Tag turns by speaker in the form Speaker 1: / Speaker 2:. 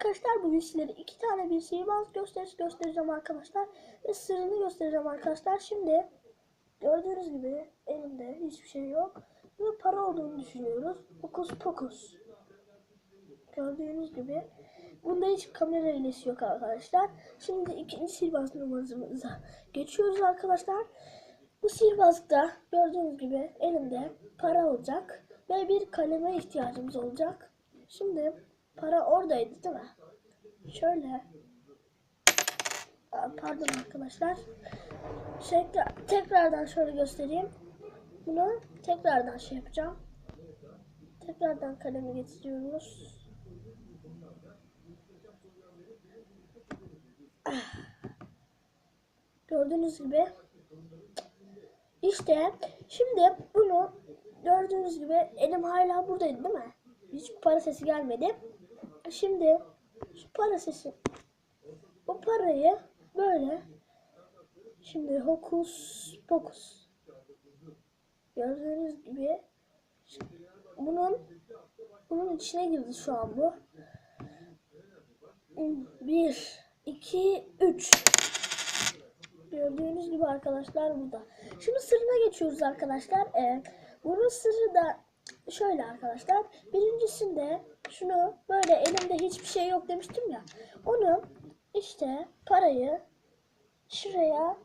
Speaker 1: arkadaşlar bugün sizlere iki tane bir sihirbaz gösterisi göstereceğim arkadaşlar. Ve sırrını göstereceğim arkadaşlar. Şimdi gördüğünüz gibi elimde hiçbir şey yok. Ve para olduğunu düşünüyoruz. Fokus pokus. Gördüğünüz gibi. Bunda hiç kamera hilesi yok arkadaşlar. Şimdi ikinci sihirbaz numaramıza geçiyoruz arkadaşlar. Bu sihirbazda gördüğünüz gibi elimde para olacak. Ve bir kaleme ihtiyacımız olacak. Şimdi para oradaydı değil mi? Şöyle. Pardon arkadaşlar. Tekrar, tekrardan şöyle göstereyim. Bunu tekrardan şey yapacağım. Tekrardan kalemi getiriyoruz. Ah. Gördüğünüz gibi. İşte şimdi bunu gördüğünüz gibi elim hala buradaydı değil mi? Hiç para sesi gelmedi. Şimdi şu para sesi bu parayı böyle şimdi hokus pokus gördüğünüz gibi bunun bunun içine girdi şu an bu. Bir, iki, üç. Gördüğünüz gibi arkadaşlar burada. Şimdi sırrına geçiyoruz arkadaşlar. Ee, bunun sırrı da şöyle arkadaşlar. Birincisinde şunu böyle elimde hiçbir şey yok demiştim ya. Onu işte parayı şuraya